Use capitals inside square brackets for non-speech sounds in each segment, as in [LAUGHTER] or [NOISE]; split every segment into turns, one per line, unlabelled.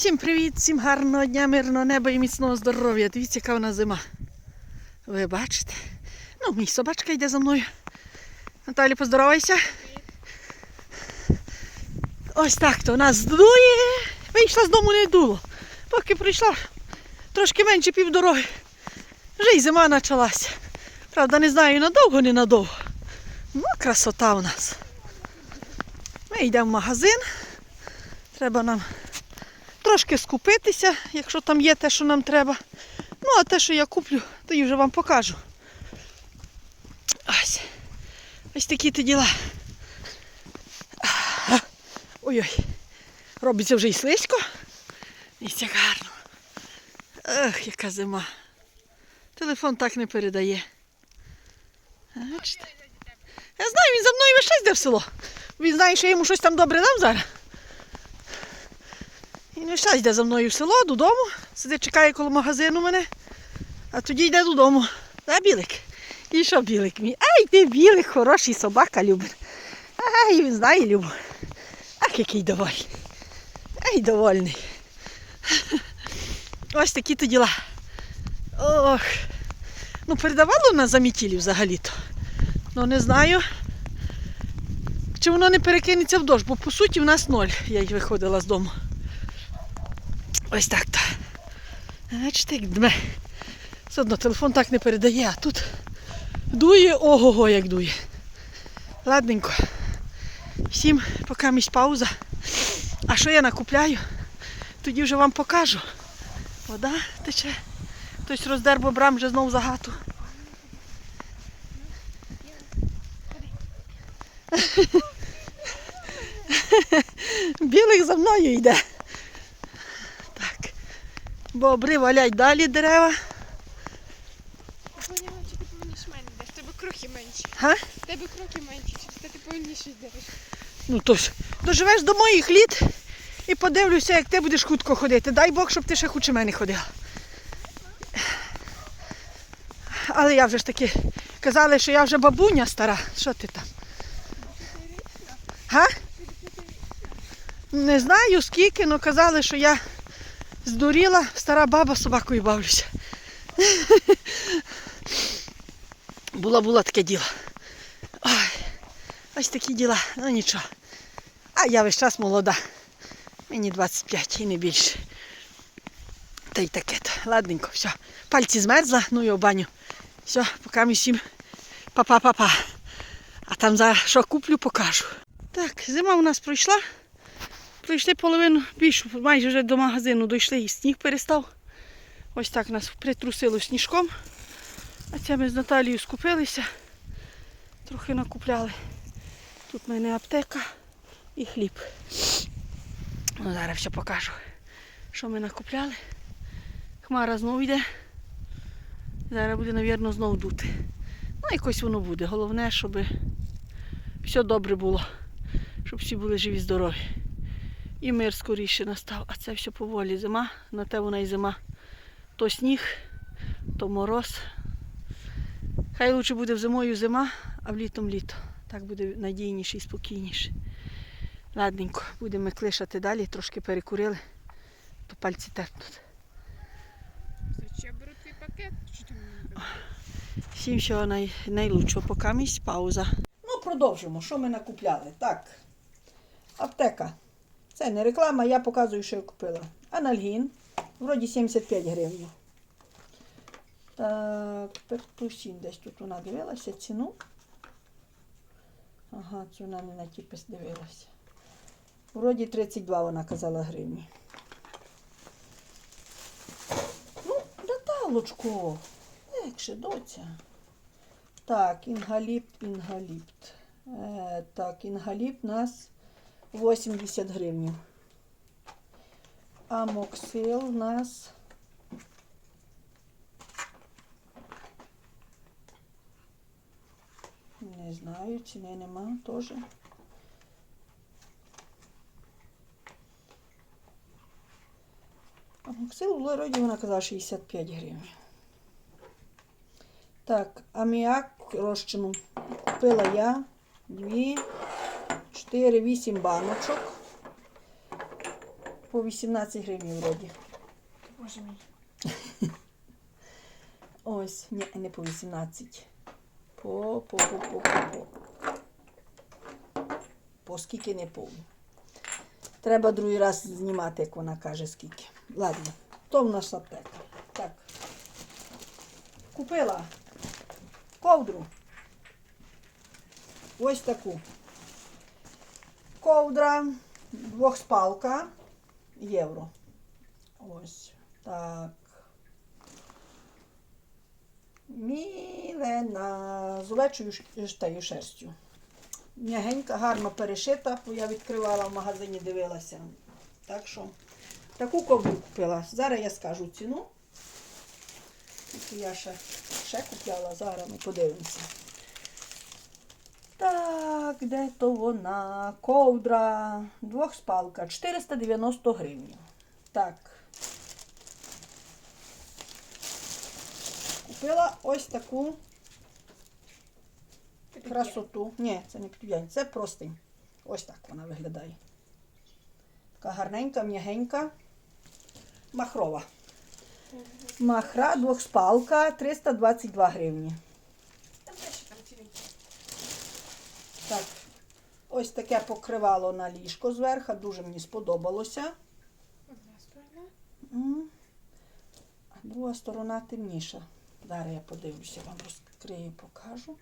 Всім привіт, всім гарного дня, мирного неба і міцного здоров'я. Дивіться, яка вона зима. Ви бачите? Ну, мій собачка йде за мною. Наталі, поздоровайся. Ось так то у нас здує. Вийшла з дому не дуло. Поки прийшла трошки менше півдороги. Вже й зима почалася. Правда, не знаю, надовго, не надовго. Ну, красота у нас. Ми йдемо в магазин. Треба нам трошки скупитися, якщо там є те, що нам треба. Ну, а те, що я куплю, то я вже вам покажу. Ось. Ось такі то діла. Ой-ой. Робиться вже і слизько. І це гарно. Ех, яка зима. Телефон так не передає. Бачите? Я знаю, він за мною весь йде в село. Він знає, що я йому щось там добре дам зараз. Він весь час йде за мною в село, додому. Сидить, чекає коло магазину мене, а тоді йде додому. А білик? І що білик мій? Ай, ти білик, хороший собака любить. Ай, він знає любу. Ах, який довольний. Ай, довольний. [LAUGHS] Ось такі то діла. Ох. Ну, передавало на замітілі взагалі-то. Ну, не знаю. Чи воно не перекинеться в дощ, бо по суті в нас ноль. Я й виходила з дому. Ось так то. Бачите, як дме. Все одно телефон так не передає, а тут дує, ого-го, як дує. Ладненько. Всім поки місь пауза. А що я накупляю? Тоді вже вам покажу. Вода тече. Хтось роздер бобрам вже знов за гату. [LAUGHS] Білик за мною йде. Так. Бобри валять далі дерева.
Поняла, чи ти повніше мене йдеш. В тебе кроки менші.
Га?
В тебе кроки менші, те ти повніше йдеш.
Ну то ж, доживеш до моїх літ і подивлюся, як ти будеш хутко ходити. Дай Бог, щоб ти ще хуче мене ходила. Але я вже ж таки казали, що я вже бабуня стара. Що ти там? Га? Не знаю скільки, але казали, що я здуріла, стара баба собакою бавлюся. Було було таке діло. Ой, ось такі діла, ну нічого. А я весь час молода. Мені 25 і не більше. Та й таке. то. Ладненько, все. Пальці змерзла, ну і баню. Все, поки ми всім па-па-па-па. А там зараз що куплю, покажу. Так, зима у нас пройшла. Пройшли половину більшу, майже вже до магазину дійшли і сніг перестав. Ось так нас притрусило сніжком. А це ми з Наталією скупилися. Трохи накупляли. Тут в мене аптека і хліб. Ну, зараз все покажу, що ми накупляли. Хмара знову йде. Зараз буде, мабуть, знову дути. Ну, якось воно буде. Головне, щоб все добре було, щоб всі були живі, здорові. І мир скоріше настав. А це все поволі. Зима, на те вона і зима. То сніг, то мороз. Хай лучше буде в зимою зима, а в літом літо. Так буде надійніше і спокійніше. Ладненько, будемо клишати далі, трошки перекурили, то пальці терпнуть.
Чи я беру твій пакет, чи ти мені?
Всім всього най, найлучшого, поки місць пауза. Ну, продовжимо. Що ми накупляли? Так. Аптека. Це не реклама, я показую, що я купила. Анальгін. Вроді 75 гривень. Так, пертусін десь тут вона дивилася ціну. Ага, це вона не на ті дивилася. Вроді 32 вона казала гривні. Ну, Наталочко. Легше, доця. Так, інгаліпт, інгаліпт. Е, так, інгаліпт нас 80 гривень. Амоксил у нас не знаю, ціни нема теж. Амоксил у Лороді вона казала 65 гривень. Так, аміак розчину купила я 2, 4, 8 баночок. по 18 гривень вроді.
Боже мій. [LAUGHS]
Ось, ні, не по 18. По, по, по, по, по, по. По скільки не помню. Треба другий раз знімати, як вона каже, скільки. Ладно, то в нас аптека. Так. Купила ковдру. Ось таку. Ковдра двохспалка євро. Ось так. Мілена з овечою ш- штею шерстю. М'ягенька, гарно перешита, бо я відкривала в магазині, дивилася. Так що таку ковдру купила. Зараз я скажу ціну. Я ще, ще купляла, зараз ми подивимося. Так, де то вона? Ковдра, двохспалка, 490 гривень. Так. Купила ось таку красоту. Ні, це не підв'янь, це простий. Ось так вона виглядає. Така гарненька, м'ягенька, махрова. Махра двохспалка 322 гривні.
Там теж там ціни.
Так, ось таке покривало на ліжко зверху, дуже мені сподобалося.
Одна сторона.
А друга сторона темніша. Зараз я подивлюся, вам розкрию, покажу.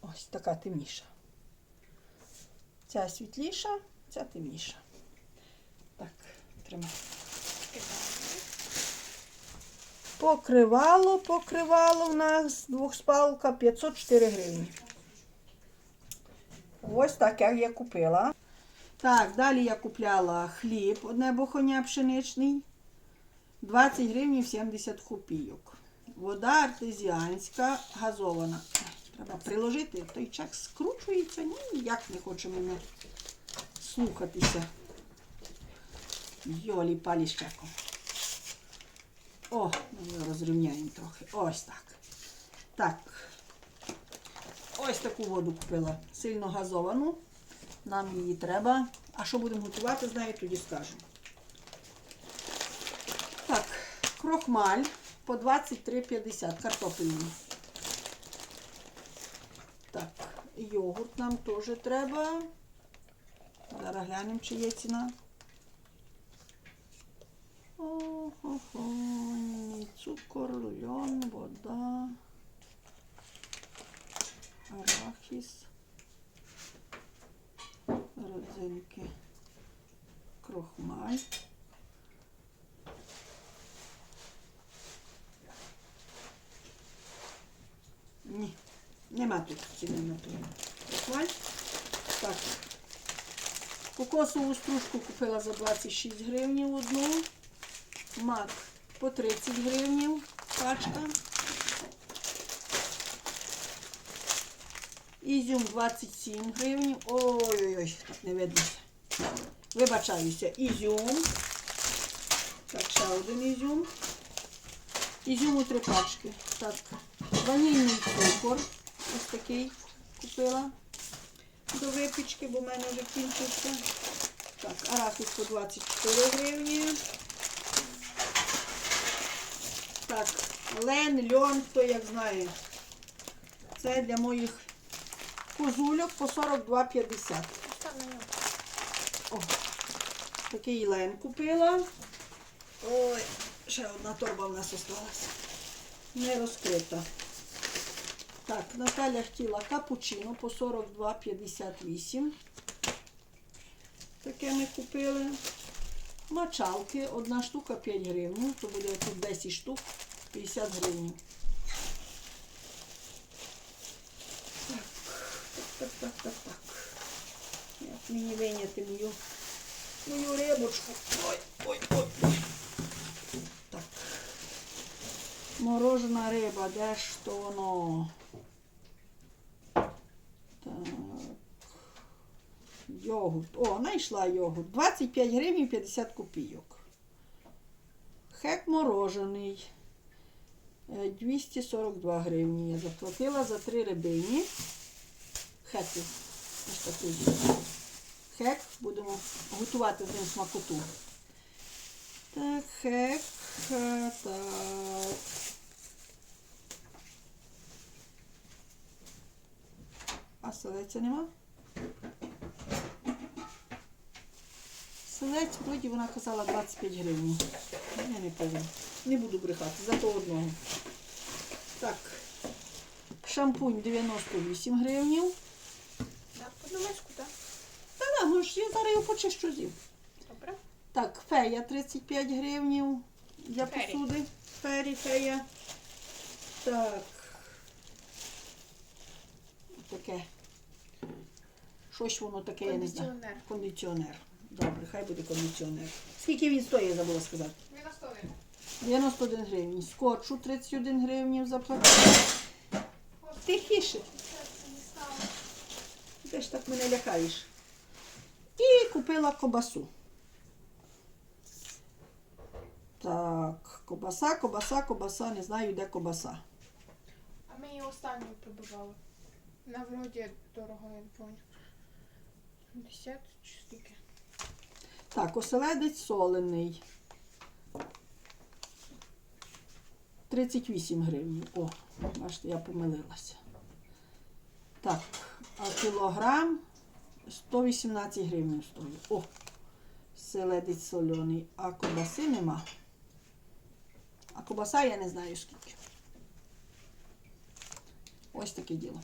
Ось така темніша. Ця світліша, ця темніша. Так, тримай. Покривало, покривало в нас двохспалка 504 гривні. Ось таке я купила. Так, далі я купляла хліб, одне бухоня пшеничний. 20 гривень 70 копійок. Вода артезіанська, газована. Треба приложити, той чак скручується, ніяк не хоче мене слухатися. Йолі палі з. О, розрівняємо трохи. Ось так. Так. Ось таку воду купила. Сильно газовану. Нам її треба. А що будемо готувати, з нею тоді скажу. Так, крохмаль по 23,50 картопельний. Так, йогурт нам теж треба. Зараз глянемо, чи є ціна. Ого, цукор, льон, вода, арахіс, родзинки, крохмаль. Ні, нема тут ціни на той крохмаль. Так. Кокосову стружку купила за 26 гривень одну. Мак по 30 гривень пачка. Ізюм 27 гривень. Ой-ой-ой, не видно. Вибачаюся, ізюм. Так, ще один ізюм. Ізюму три пачки. Так, ванільний цукор. Ось такий купила до випічки, бо в мене вже кінчився. Так, арахіс по 24 гривні. Так, лен, льон, хто як знає. Це для моїх козульок по 42,50.
Став на нього.
О, такий лен купила. Ой, ще одна торба в нас осталася. Не розкрита. Так, Наталя хотіла капучино по 42,58. Таке ми купили. Мочалки, одна штука 5 гривень, то буде тут 10 штук, 50 гривень. Так, так, так, так. Як мені виняти мою, мою рибочку. Ой, ой, ой. Так. Морожена риба, де ж то воно? Йогурт. О, знайшла йогурт. 25 гривень 50 копійок. Хек морожений. Е, 242 гривні я заплатила за три рибині. Хеку. Ось таку. Хек, будемо готувати з ним смакоту. Так, хек. Так. А селеця нема? Селець, вроді вона казала 25 гривень. Я не пам'ятаю. Не буду брехати, зато одного. Так. Шампунь 98 гривень.
Миску, так?
Та да, може, я зараз його почищу з'їм.
Добре.
Так, фея 35 гривень для
Фері.
посуди. Фері, фея. Так. Таке. Щось воно таке, я не знаю.
Кондиціонер.
Кондиціонер. Добре, хай буде кондиціонер. Скільки він стоїть, я забула сказати.
Він на столі.
91 гривень. Скотчу 31 гривень заплатила. Тихіше. Ти ж так мене лякаєш. І купила кобасу. Так, кобаса, кобаса, кобаса, не знаю, де кобаса.
А ми її останню прибивали. На вроді дорого, я не пам'ятаю. 50 чи скільки?
Так, оселедець солений. 38 гривень. О, бачите, я помилилася. Так, а кілограм 118 гривень стоїть. О, селедець соляний. А кобаси нема. А кобаса я не знаю скільки. Ось таке діло.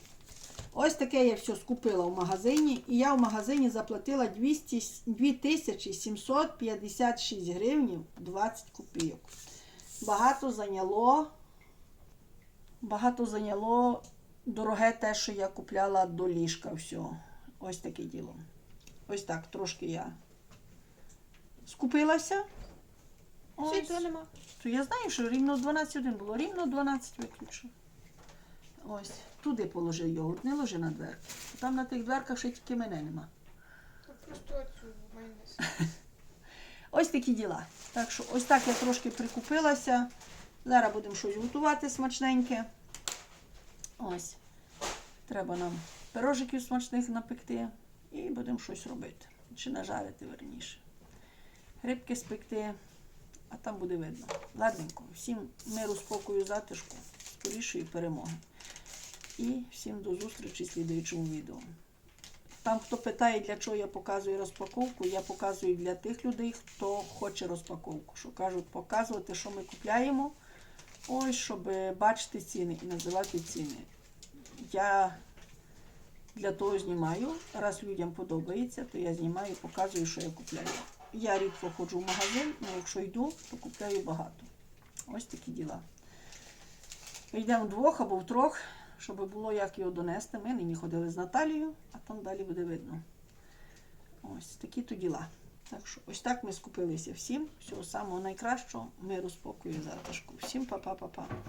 Ось таке я все скупила в магазині, і я в магазині заплатила 200, 2756 гривень 20 копійок. Багато зайняло, багато зайняло дороге те, що я купляла до ліжка. Все. Ось таке діло. Ось так, трошки я скупилася. Ось.
Світла нема.
То я знаю, що рівно 12 було, рівно 12 виключив. Ось, туди положи йогурт, не ложи на дверки. Там на тих дверках ще тільки мене нема.
Просто. [LAUGHS]
Ось такі діла. Так що ось так я трошки прикупилася. Зараз будемо щось готувати смачненьке. Ось. Треба нам пирожиків смачних напекти і будемо щось робити. Чи нажарити верніше. Грибки спекти, а там буде видно. Ладненько. Всім миру, спокою, затишку, скорішої перемоги. І всім до зустрічі в слідуючому відео. Там, хто питає, для чого я показую розпаковку, я показую для тих людей, хто хоче розпаковку. Що кажуть, показувати, що ми купляємо. Ось, щоб бачити ціни і називати ціни. Я для того знімаю. Раз людям подобається, то я знімаю і показую, що я купляю. Я рідко ходжу в магазин, але якщо йду, то купляю багато. Ось такі діла. Йдемо вдвох або втрьох, щоб було як його донести. Ми нині ходили з Наталією, а там далі буде видно. Ось такі то діла. Так що ось так ми скупилися всім. Всього самого найкращого, миру, спокою, затишку. Всім па-па-па-па.